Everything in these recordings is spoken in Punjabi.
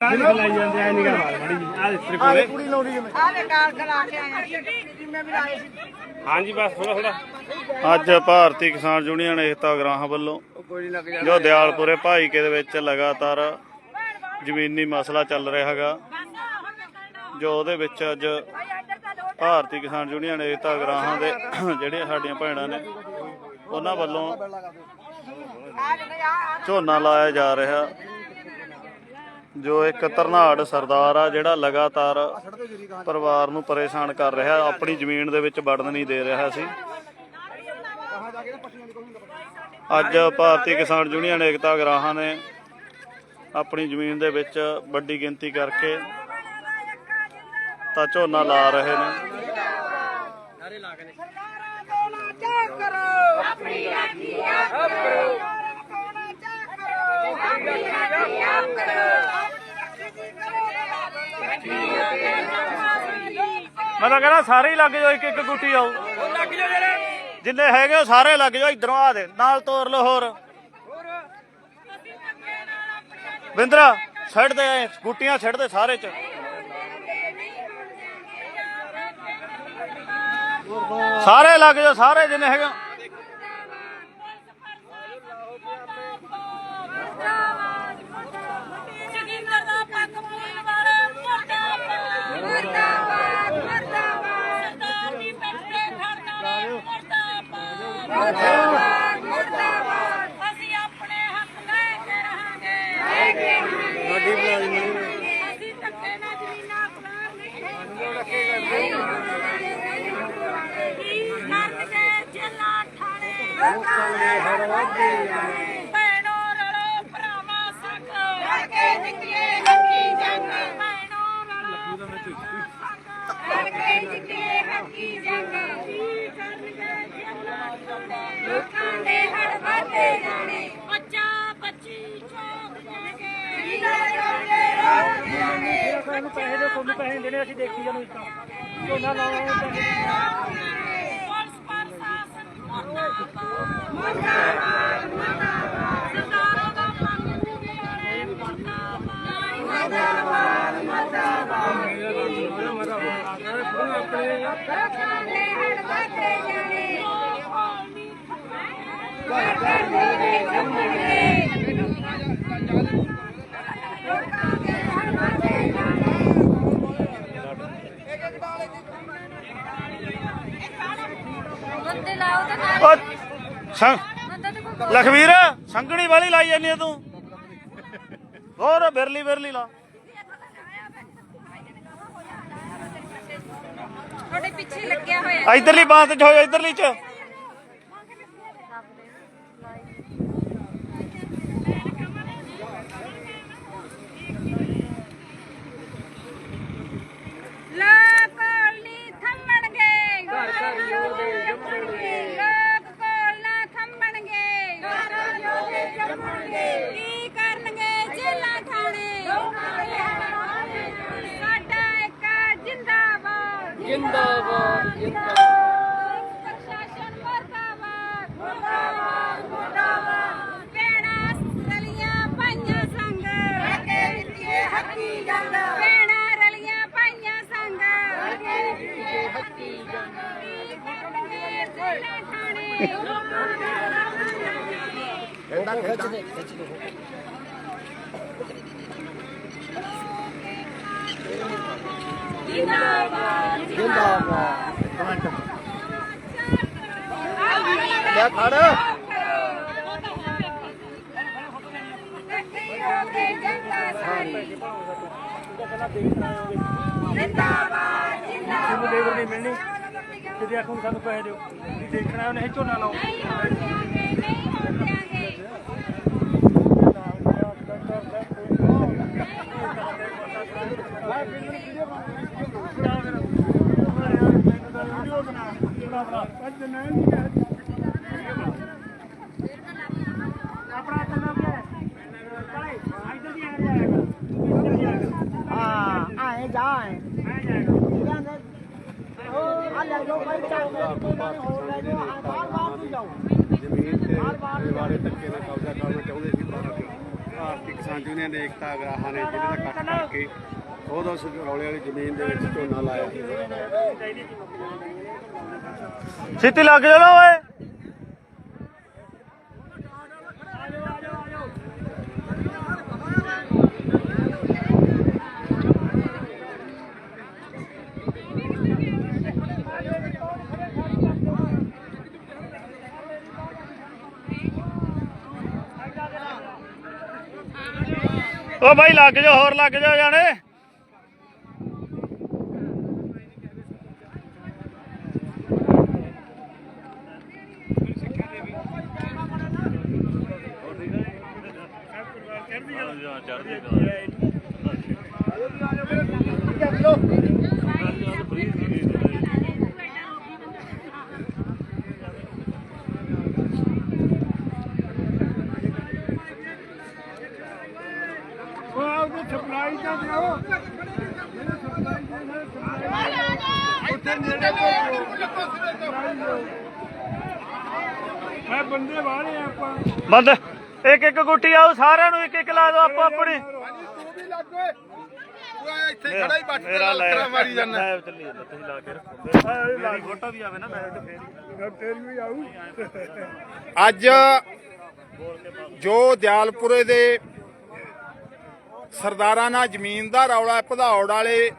ਲਾਈ ਜਾਂਦੇ ਆ ਨਿਗਾਹ ਮਾਰ ਮੜੀ ਜੀ ਆ ਤੇਰੇ ਕੋਲੇ। ਕੁੜੀ ਲਾਉਂਦੀ ਜਿਵੇਂ। ਆਲੇ ਕਾਰ ਕਰਾ ਕੇ ਆਇਆ ਜਿਵੇਂ ਵੀ ਲਾਏ ਸੀ। ਹਾਂਜੀ ਬਸ ਥੋੜਾ ਥੋੜਾ ਅੱਜ ਭਾਰਤੀ ਕਿਸਾਨ ਯੂਨੀਅਨ ਏਕਤਾ ਗ੍ਰਾਹਾਂ ਵੱਲੋਂ ਜੋ ਦਿਆਲਪੁਰੇ ਭਾਈਕੇ ਦੇ ਵਿੱਚ ਲਗਾਤਾਰ ਜ਼ਮੀਨੀ ਮਸਲਾ ਚੱਲ ਰਿਹਾ ਹੈਗਾ ਜੋ ਉਹਦੇ ਵਿੱਚ ਅੱਜ ਭਾਰਤੀ ਕਿਸਾਨ ਯੂਨੀਅਨ ਏਕਤਾ ਗ੍ਰਾਹਾਂ ਦੇ ਜਿਹੜੀਆਂ ਸਾਡੀਆਂ ਭੈਣਾਂ ਨੇ ਉਹਨਾਂ ਵੱਲੋਂ ਝੋਨਾ ਲਾਇਆ ਜਾ ਰਿਹਾ। ਜੋ ਇੱਕ ਧਰਨਾੜ ਸਰਦਾਰ ਆ, ਜਿਹੜਾ ਲਗਾਤਾਰ ਪਰਿਵਾਰ ਨੂੰ ਪਰੇਸ਼ਾਨ ਕਰ ਰਿਹਾ, ਆਪਣੀ ਜ਼ਮੀਨ ਦੇ ਵਿੱਚ ਵੜਨ ਨਹੀਂ ਦੇ ਰਿਹਾ ਸੀ। ਅੱਜ ਭਾਰਤੀ ਕਿਸਾਨ ਯੂਨੀਅਨ ਏਕਤਾ ਗਰਾਹਾਂ ਨੇ ਆਪਣੀ ਜ਼ਮੀਨ ਦੇ ਵਿੱਚ ਵੱਡੀ ਗਿਣਤੀ ਕਰਕੇ ਤਾਂ ਝੋਨਾ ਲਾ ਰਹੇ ਨੇ। ਆਪਣੀ ਰਾਖੀ ਆਪ ਕਰੋ। ਆਪਣੀ ਕਰੋ ਆਪਣੀ ਰਾਖੀ ਆਪ ਕਰੋ ਮੈਂ ਤਾਂ ਕਹਿੰਦਾ ਸਾਰੇ ਹੀ ਲੱਗ ਜਾਓ ਇੱਕ ਇੱਕ ਗੁੱਟੀ ਆਓ ਜਿੰਨੇ ਹੈਗੇ ਉਹ ਸਾਰੇ ਲੱਗ ਜਾਓ ਇਧਰੋਂ ਆ ਦੇ ਨਾਲ ਤੋਰ ਲਓ ਹੋਰ। ਬਿੰਦਰਾ ਛੱਡ ਦੇ ਐਂ, ਗੁੱਟੀਆਂ ਛੱਡ ਦੇ ਸਾਰੇ ਚ। ਸਾਰੇ ਲੱਗ ਜਾਓ ਸਾਰੇ ਜਿੰਨੇ ਹੈਗੇ ਜਗਿੰਦਰ ਦਾ ਪੱਕ ਪੂਰਨ ਵਾਲੇ ਮੁਰਦਾਬਾਦ ਮੁਰਦਾਬਾਦ ਮੁਰਦਾਬਾਦ ਸਰਦਾਰ ਦੀ ਪਿੱਠ ਤੇ ਖੜਨਾ ਮੁਰਦਾਬਾਦ ਮੁਰਦਾਬਾਦ। ਅਸੀਂ ਆਪਣੇ ਹੱਕ ਲੈ ਕੇ ਰਹਾਂਗੇ। ਲੈ ਕੇ ਰਹਾਂਗੇ ਅਸੀਂ ਧੱਕੇ ਨਾਲ ਜ਼ਮੀਨਾਂ ਅਪਰਾਧ ਨਹੀਂ ਕਰਨਗੇ ਜੱਲਾ ਠਾਣੇ? ਭੈਣੋ ਰਲੋ ਭਰਾਵਾ ਸੰਗ। ਰਲ ਕੇ ਜਿੱਤੀਏ ਹੱਕੀ ਜੰਗ ਭੈਣੋ ਰਲੋ ਰਲ ਕੇ ਜਿੱਤੀਏ ਹੱਕੀ ਜੰਗ ਬੱਚਾ ਬੱਚੀ ਚੌਕ ਜਾਣਗੇ ਸਾਨੂੰ ਪੈਸੇ ਦੇ ਤੁਹਾਨੂੰ ਪੈਸੇ ਦੇਣੇ ਅਸੀਂ ਦੇਖੀ ਜਾਨੂੰ ਇਸ ਤਾਂ ਝੋਨਾ ਲਾਉਣਾ ਪੁਲਿਸ ਪ੍ਰਸ਼ਾਸਨ ਮੁਰਦਾਬਾਦ ਮੁਰਦਾਬਾਦ ਮੁਰਦਾਬਾਦ ਸਰਦਾਰਾਂ ਦਾ ਪੱਖ ਪੂਰੇ ਵਾਲੇ ਮੁਰਦਾਬਾਦ ਮੁਰਦਾਬਾਦ ਮੁਰਦਾਬਾਦ ਲੋਕਾਂ ਦੇ ਹੜ ਜਾਣੇ ਲਖਵੀਰ ਸੰਗਣੀ ਵਾਲੀ ਲਾਈ ਜਾਂਦੀ ਆ ਤੂੰ। ਹੋਰ ਬਿਰਲੀ ਬਿਰਲੀ ਲਾ। ਤੁਹਾਡੇ ਪਿੱਛੇ ਲੱਗਿਆ ਹੋਇਆ। ਇਧਰਲੀ ਬਾਤ ਚ ਹੋ ਜਾ ਇਧਰਲੀ ਚ ਲੋਕ ਕੋਲ ਨਹੀਂ ਥੰਮਣਗੇ ਘਰ ਘਰ ਯੋਧੇ ਜੰਮਣਗੇ ਲੋਕ ਕੋਲ ਨਾ ਥੰਮਣਗੇ ਘਰ ਘਰ ਯੋਧੇ ਜੰਮਣਗੇ ਕੀ ਕਰਨਗੇ ਜੇਲਾਂ ਥਾਣੇ ਲੋਕਾਂ ਦੇ ਹੜਾਣੇ ਸਾਡਾ ਇੱਕ ਜਿੰਦਾਬਾਦ ਜਿੰਦਾਬਾਦ। ਜਿੰਦਾਬਾਦ ਪ੍ਰਸ਼ਾਸਨ ਮਰਦਾਬਾਦ ਮੁਰਦਾਬਾਦ ਮੁਰਦਾਬਾਦ ਭੈਣਾਂ ਰਲੀਆਂ ਪਾਈਆਂ ਸੰਗ ਅੱਗੇ ਦਿੱਤੀਏ ਹੱਕੀ ਜੰਗ ਭੈਣਾਂ ਰਲੀਆਂ ਪਾਈਆਂ ਸੰਗ ਅੱਗੇ ਦਿੱਤੀਏ ਹੱਕੀ ਜੰਗ ਕੀ ਕਰਨਗੇ ਜਿੰਦਾਬਾਦ। ਜਿੰਦਾਬਾਦ ਲੈ ਖੜ। ਜਿੰਦਾਬਾਦ ਸਾਨੂੰ ਲੇਬਰ ਨਹੀਂ ਮਿਲਣੀ ਕਿਤੇ ਆਖੂੰ ਸਾਨੂੰ ਪੈਸੇ ਦਿਓ। ਵੀ ਦੇਖਣਾ ਉਹਨੇ ਝੋਨਾ ਲਾਓ। ਆਪਣਾ ਆਪਣਾ ਕੀ ਹੈ ਕਾਲੇ ਇੱਧਰ ਦੀ ਆ ਜਾਏਗਾ ਇੱਧਰ ਦੀ ਆਏਗਾ ਹਾਂ ਆਏ ਜਾ ਆਏ ਆ ਜਾਏਗਾ ਆ ਲੈ ਜਾਓ ਭਾਈ ਚੱਕ ਕੇ ਹੋਰ ਲੈ ਜਾਓ ਆ ਬਾਹਰ ਬਾਹਰ ਨਹੀਂ ਜਾਓ ਜ਼ਮੀਨ ਤੇ ਵਾਲੇ ਧੱਕੇ ਨਾਲ ਕਬਜ਼ਾ ਕਰਨਾ ਚਾਹੁੰਦੇ ਸੀ ਪਰ ਭਾਰਤੀ ਕਿਸਾਨ ਯੂਨੀਅਨ ਦੇ ਏਕਤਾ ਅਗਰਾਹਾਂ ਨੇ ਜ਼ਿਲ੍ਹੇ ਦਾ ਇਕੱਠ ਕਰਕੇ ਖੁਦ ਉਸ ਰੌਲੇ ਵਾਲੀ ਜ਼ਮੀਨ ਦੇ ਵਿੱਚ ਝੋਨਾ ਲਾਇਆ। ਛੇਤੀ ਲੱਗ ਜਾਣਾ ਓਏ। ਓ ਭਾਈ ਲੱਗ ਜਾ ਹੋਰ ਲੱਗ ਜਾ ਜਾਣੇ। ਮੈਂ ਬੰਦੇ ਵਾਲੇ ਆਪਾਂ। ਬੰਦ। ਇੱਕ ਇੱਕ ਗੁੱਟੀ ਆਓ ਸਾਰਿਆਂ ਨੂੰ ਇੱਕ ਇੱਕ ਲਾ ਦਿਓ ਆਪੋ ਆਪਣੀ। ਤੂੰ ਵੀ ਲੱਗ ਓਏ। ਤੂੰ ਇੱਥੇ ਖੜਾ ਹੀ ਬੱਟ ਮੇਰਾ ਲੈ ਮਾਰੀ ਜਾਂਦਾ। ਲੈ ਚੱਲੀ ਜਾਂਦਾ ਤੁਸੀਂ ਲਾ ਕੇ ਰੱਖੋ। ਮੇਰੀ ਫੋਟੋ ਵੀ ਆਵੇ ਨਾ ਮੈਂ ਤੇ ਫੇਰ ਹੀ। ਤੇਰੀ ਵੀ ਆਊ। ਅੱਜ ਜੋ ਦਿਆਲਪੁਰੇ ਦੇ ਸਰਦਾਰਾਂ ਨਾਲ ਜ਼ਮੀਨ ਦਾ ਰੌਲਾ ਭਦੌੜ ਵਾਲੇ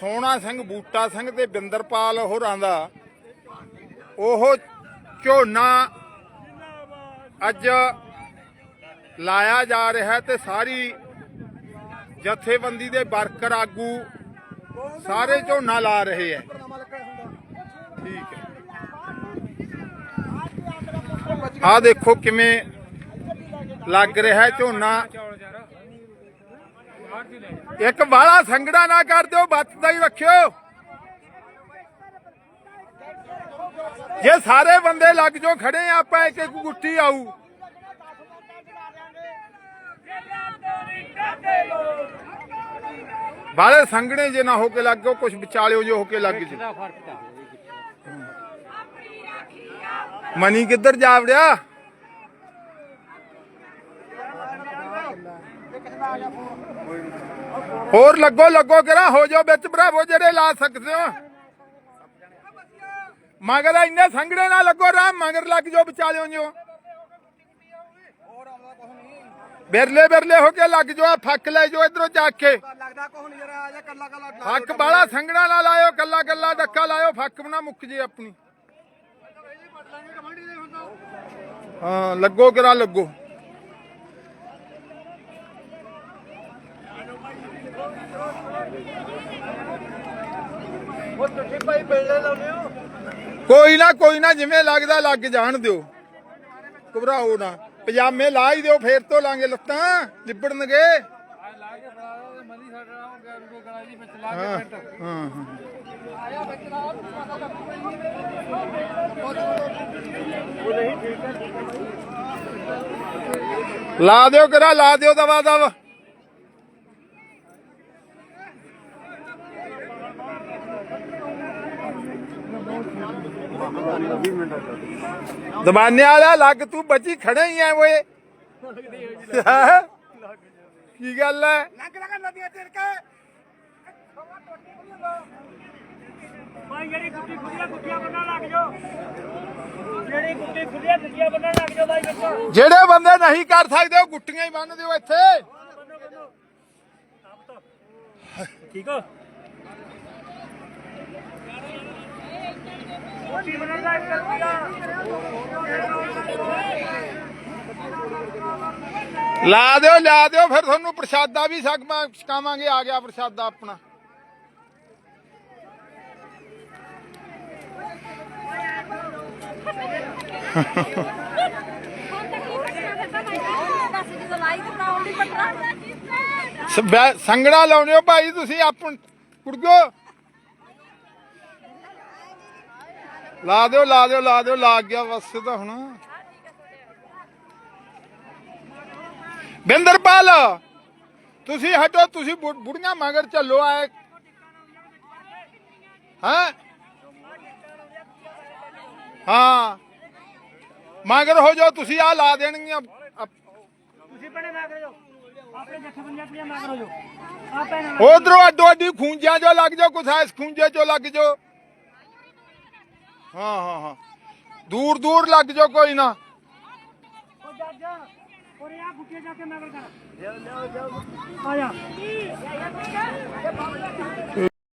ਸੋਹਣਾ ਸਿੰਘ ਬੂਟਾ ਸਿੰਘ ਤੇ ਬਿੰਦਰਪਾਲ ਹੋਰਾਂ ਦਾ ਉਹ ਝੋਨਾ ਅੱਜ ਲਾਇਆ ਜਾ ਰਿਹਾ ਤੇ ਸਾਰੀ ਜਥੇਬੰਦੀ ਦੇ ਵਰਕਰ ਆਗੂ ਸਾਰੇ ਝੋਨਾ ਲਾ ਰਹੇ ਹੈ ਠੀਕ ਹੈ ਆ ਦੇਖੋ ਕਿਵੇਂ ਲੱਗ ਰਿਹਾ ਝੋਨਾ। ਇੱਕ ਵਾਲਾ ਸੰਗੜਾ ਨਾ ਕਰ ਦਿਓ ਬੱਤ ਦਾ ਹੀ ਰੱਖਿਓ। ਜੇ ਸਾਰੇ ਬੰਦੇ ਲੱਗ ਜੋ ਖੜੇ ਆ ਆਪਾਂ ਇੱਕ ਇੱਕ ਗੁੱਟੀ ਆਊ। ਬਾਲੇ ਸੰਗੜੇ ਜੇ ਨਾ ਹੋ ਕੇ ਲੱਗ ਕੁਝ ਵਿਚਾਲਿਓ ਜੇ ਹੋ ਕੇ ਲੱਗ ਜੇ? ਮਨੀ ਕਿੱਧਰ ਜਾ ਵੜਿਆ? ਹੋਰ ਲੱਗੋ ਲੱਗੋ ਕਿਹੜਾ ਹੋ ਜਾਓ ਵਿੱਚ ਭਰਾਵੋ ਜਿਹੜੇ ਲਾ ਸਕਦੇ ਹੋ। ਮਗਰ ਇੰਨੇ ਸੰਗੜੇ ਨਾਲ ਲੱਗੋ, ਰਾਮ ਮਗਰ ਲੱਗ ਜਾਓ ਵਿਚਾਲਿਓ ਜੋ ਬਿਰਲੇ ਬਿਰਲੇ ਹੋ ਕੇ ਲੱਗ ਜਾਓ ਆਹ ਫੱਕ ਲੈ ਜਾਓ ਇਧਰੋਂ ਚੱਕ ਕੇ। ਲੱਗਦਾ ਕੋਹ ਨਹੀਂ ਆ ਜਾ ਕੱਲਾ ਕੱਲਾ ਫੱਕ ਬਾਲਾ ਸੰਗੜਾ ਨਾ ਲਾਇਓ ਕੱਲਾ ਕੱਲਾ ਡੱਕਾ ਲਾਇਓ, ਫੱਕ ਨਾ ਮੁੱਕ ਜੇ ਆਪਣੀ। ਹਾਂ, ਲੱਗੋ ਕਿਰਾ ਲੱਗੋ। ਉਹ ਤੁਸੀਂ ਭਾਈ ਬਿਲਲੇ ਲਾਉਨੇ ਹੋ? ਕੋਈ ਨਾ ਕੋਈ ਨਾ ਜਿਵੇਂ ਲੱਗਦਾ ਲੱਗ ਜਾਣ ਦਿਓ। ਘਬਰਾਓ ਨਾ। ਪਜਾਮੇ ਲਾ ਹੀ ਦਿਓ ਫੇਰ ਤੋਂ ਲਾਂਗੇ ਲੱਤਾਂ ਲਿਬੜਨਗੇ। ਹਾਂ ਹਾਂ ਲਾ ਦਿਓ ਕਰਾ ਲਾ ਦਿਓ ਦਵਾ ਦਵ। ਦਮਾਨੇ ਵਾਲਾ ਲੱਗ ਤੂੰ ਬਚੀ ਖੜਾ ਹੀ ਐ ਓਏ। ਕੀ ਗੱਲ ਐ? ਲੰਗ ਲਗਾ ਨਦੀਆਂ ਤੇਰ ਕੇ ਭਾਈ ਜਿਹੜੀ ਗੁੱਟੀ ਖੁੱਲੀਆਂ ਗੁੱਟੀਆਂ ਬੰਨਣ ਲੱਗ ਜਾਓ ਜਿਹੜੀ ਗੁੱਟੀ ਖੁੱਲੀਆਂ ਗੁੱਟੀਆਂ ਬੰਨਣ ਲੱਗ ਜਾਓ ਭਾਈ ਬੱਚੋ ਜਿਹੜੇ ਬੰਦੇ ਨਹੀਂ ਕਰ ਸਕਦੇ, ਉਹ ਗੁੱਟੀਆਂ ਹੀ ਬੰਨ ਦਿਓ ਇੱਥੇ। ਠੀਕ ਹੋ ਗੁੱਟੀ ਬੰਨਣ ਦਾ ਇੱਕ ਰੁਪਿਆ ਲਾ ਦਿਓ ਲਾ ਦਿਓ, ਫਿਰ ਤੁਹਾਨੂੰ ਪ੍ਰਸ਼ਾਦਾ ਵੀ ਸਕਮਾ ਛਕਾਵਾਂਗੇ ਆ ਗਿਆ ਪ੍ਰਸ਼ਾਦਾ ਆਪਣਾ। ਸ- ਸੰਗੜਾ ਲਾਉਣੇ ਹੋ ਭਾਈ ਤੁਸੀਂ, ਆਪਣ ਕੁੜਗੋ ਲਾ ਦਿਓ ਲਾ ਦਿਓ ਲਾ ਦਿਓ ਲੱਗ ਗਿਆ ਬਸ ਤਾਂ ਹੁਣ। ਬਿੰਦਰਪਾਲ ਤੁਸੀਂ ਹਟੋ ਤੁਸੀਂ ਬੁੜੀਆਂ ਮਗਰ ਚੱਲੋ ਆਏ। ਹਾਂ? ਹਾਂ। ਮਗਰ ਹੋ ਜਾਓ ਤੁਸੀਂ ਆ ਲਾ ਦੇਣਗੀਆਂ। ਤੁਸੀਂ ਭੈਣੇ ਨਾ ਕਰੋ ਆਪਣੇ ਜੱਥੇਬੰਦੀਆਂ ਕੁੜੀਆਂ ਨਾ ਕਰੋ ਜੋ ਆ ਭੈਣਾਂ ਨਾਲ ਉਧਰੋਂ ਅੱਡੋ ਅੱਡੀ ਖੂੰਜਿਆਂ ਚੋਂ ਲੱਗ ਜਾਓ ਕੁਛ ਐਸ ਖੂੰਜੇ ਚੋਂ ਲੱਗ ਜਾਓ। ਹਾਂ ਹਾਂ ਹਾਂ। ਦੂਰ ਦੂਰ ਲੱਗ ਜਾਓ ਕੋਈ ਨਾ। ਉਹ ਜੱਜ ਔਰੇ ਆ ਗੁੱਟੇ ਜਾ ਕੇ ਨਗਰ ਕਰ ਆ ਜਾ।